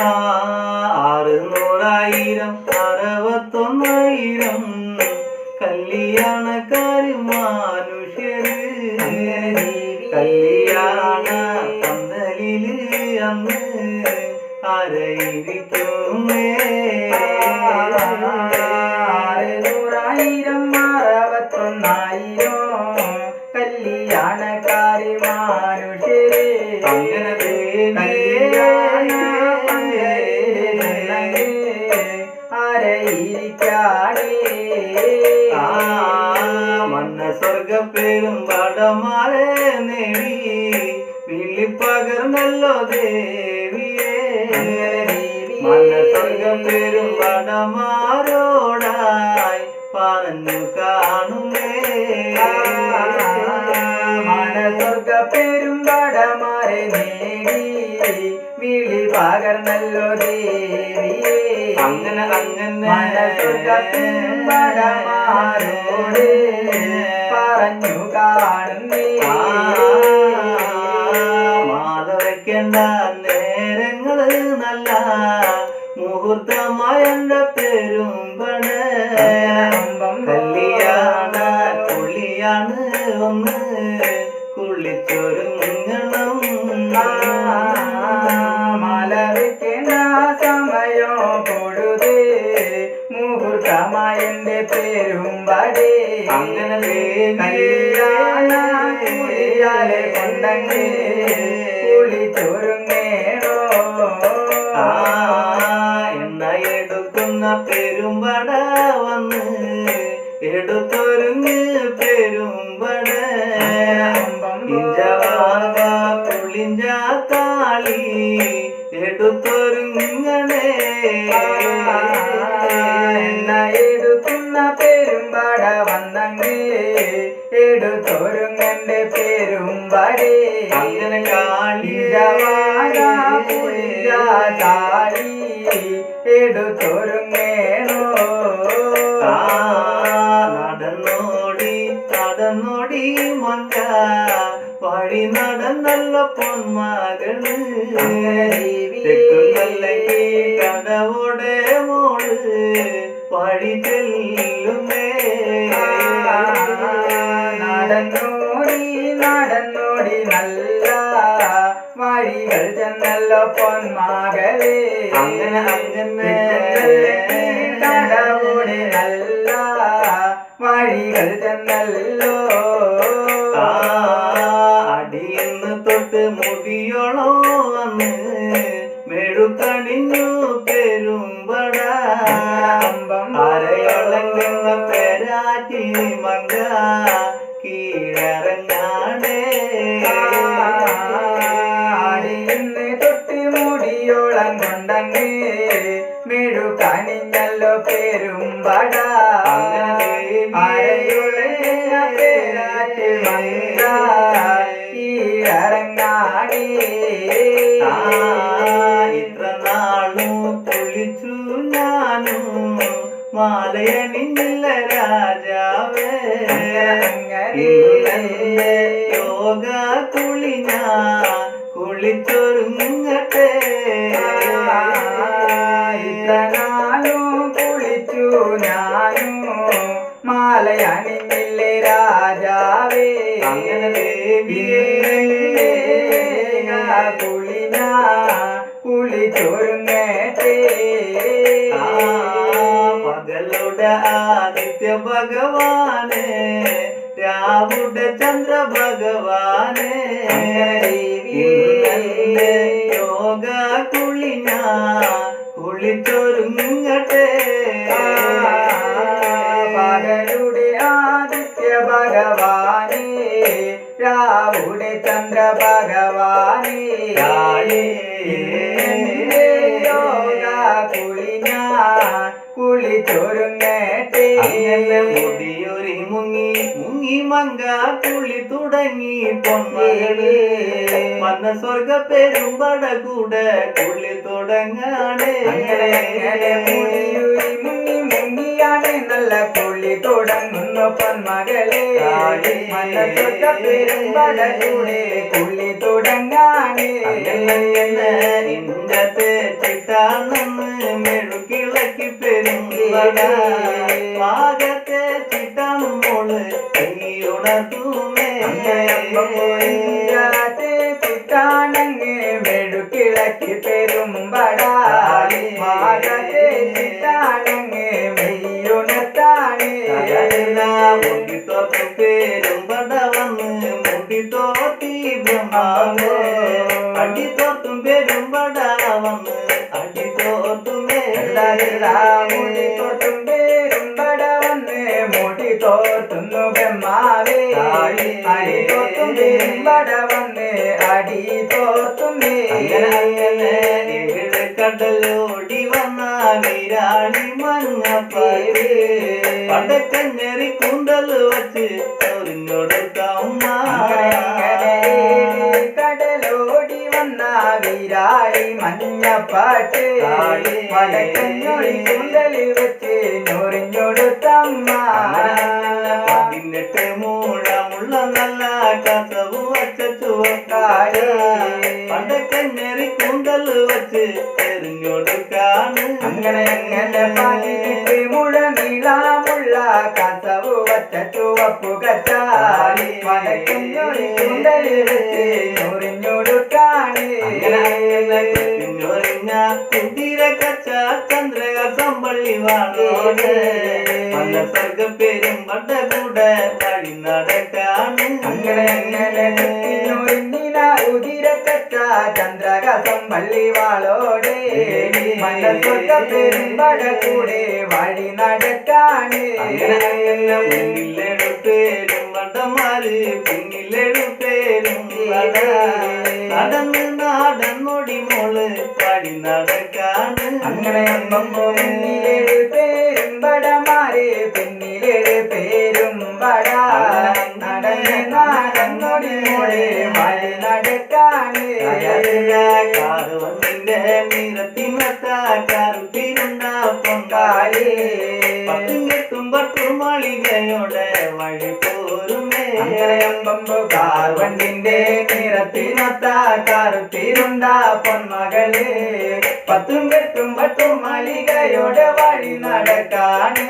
ആ അറുന്നൂറായിരം അറുപത്തൊന്നായിരം. കല്യാണക്കാര് മനുഷ്യര് കല്യാണ പന്തലിൽ അന്ന് ആരയിരിക്കുമേ മന്ന സ്വർഗപ്പേരും പടമാരെ നേടി. വിളിപ്പകർന്നല്ലോ ദേവിയെ. മന്ന സ്വർഗപ്പേരും പടമാരോടായി പറഞ്ഞു കാണുമേ മനസ്വർഗ പെരുമ്പടമാരെ നേടി. വിളി പകർന്നല്ലോ ദേവിയെ. അങ്ങനെ അങ്ങനെ. മനസ്വർഗ പെരുമ്പടമാരോട് അങ്ങനെ കല്യാണ കുളിയാലെ കൊണ്ടങ്ങ് കുളിച്ചൊരുങ്ങേണോ ആ എണ്ണ എടുക്കുന്ന പെരുമ്പട വന്ന് എടുത്തൊരുങ്ങ് പെരുമ്പട. ഇഞ്ചവാക പുളിഞ്ചാത്താളി എടുത്തൊരുങ്ങണേ. പൊന്മകൾ തെക്കുന്നല്ലെങ്കിൽ കടവുടെ മോൾ വഴി ചെല്ലുമേ നടന്നോടി നടന്നോടി നല്ല വഴികൾ ചെന്നല്ലോ പൊന്മാകളെ അങ്ങനെ അങ്ങനെ കടവുടെ നല്ല വഴികൾ ചെന്നല്ലോ ആ അരയോളങ്ങുന്ന പേരാറ്റി മങ്ക കീഴറങ്ങാടേ തൊട്ട് മുടിയോളം കൊണ്ടങ്ങ് മെഴുകണിഞ്ഞല്ലോ പെരുമ്പട മാലയണിഞ്ഞില്ല രാജാവേ. യോഗ കുളിഞ്ഞ കുളിച്ചൊരുങ്ങട്ടെ. ഇത്രനാളും ആദിത്യ ഭഗവാനെ രാവുടെ ചന്ദ്ര ഭഗവാനെ യോഗ കുളിഞ്ഞ കുളിച്ചൊരുങ്ങട്ടെ. പകലുടെ ആദിത്യ ഭഗവാനെ രാവുടെ ചന്ദ്ര ഭഗവാനെ യോഗ കുളിഞ്ഞ കുളിച്ചൊരുങ്ങട്ടെ അങ്ങനെ മുടിയൊരി മുങ്ങി മുങ്ങി മങ്ക കുളി തുടങ്ങി പൊന്മകൾ. വന്ന സ്വർഗ പെരുമ്പട കൂടെ കുളി തുടങ്ങാണേ. മുടിയുരി മുങ്ങി മുങ്ങിയാണ് നല്ല കുളി തുടങ്ങുന്നു പൊന്മകളെ. മനസ്സൊത്ത പെരുമ്പടകൂടെ കുള്ളി തുടങ്ങാനേ അങ്ങനെ ഇന്നത്തെ ചിട്ടാണെന്ന് മെഴുകിളക്കി പെരുമ്പട പാകത്തെ ചിട്ടാണ് മോൾ കൈയുണർത്തുമേ. ചിട്ടാണങ്ങ് മെഴുകിളക്കി പെരുമ്പടാ മാകത്തെ ചിട്ടാണങ്ങ് മെയ്യുണത്താണേ മുടി തോർത്ത് പെരുമ്പട വന്ന് മുടി തോർത്തി ബ്രഹ്മാവേ. അടി തോർത്തും പെരുമ്പട വന്ന് അടി തോർത്തുമേ അടി തോർത്തും പേരുമ്പട വന്ന് അടി തോർത്തുമേ കടലോടി വന്ന വിരാളി മഞ്ഞപ്പാടി പടക്കഞ്ഞെറി കൂന്തൽ വച്ച് ചൊറിഞ്ഞൊടുക്കമ്മ കടലോടി വന്ന വീരാളി മഞ്ഞപ്പാട്ട് പാട്ട്. കുണ്ടലി വെച്ച് ഞൊറിഞ്ഞൊടുത്തമ്മ. പതിനെട്ട് മൂഴമുള്ള നല്ല കസവ് വച്ച ചുവക്കാട് പണ്ടക്കഞ്ഞറി കൂന്തൽ വച്ച് എറിഞ്ഞൊടുക്കാണ് അങ്ങനെ അങ്ങനെ പതിനെട്ട് മുഴ നീളമുള്ള കസവ് വച്ച ചുവപ്പു കച്ചാലി വടക്കഞ്ഞൊഴി കുണ്ടലി വെച്ച് പല സർഗ പേരും വട്ട കൂടെ വഴി നടക്കാണ്. അങ്ങനെ ചന്ദ്രകസം പള്ളിവാളോടെ മനസ്സൊക്കെ പെരുമ്പട കൂടെ വഴി നടക്കാണ്. മുന്നിലെടുപ്പേരും വടമാര് പിന്നിലെടുപ്പേരും നടന്ന് നാടന്നൊടി മോൾ നടക്കാണ് അങ്ങനെ മുന്നിലേഴ് പേരും പിന്നിലേഴ് പേരും പട. നടന്ന് നാടന്നൊടി മോളെ വഴി നടക്കാണ് കാറുവന്നിന്റെ നിരത്തിനത്താക്കാറുത്തിരുണ്ട പൊങ്കാളി പത്തും കെട്ടും പട്ടും മാളികയോടെ വഴി പോരുമേ അങ്ങനെയമ്പമ്പോ കാർ വണ്ടിന്റെ നിറത്തിനൊത്ത കറുത്തിരുണ്ട പൊന്മകളെ പത്തും കെട്ടും പട്ടും മളികയോടെ വഴി നടക്കാണ്.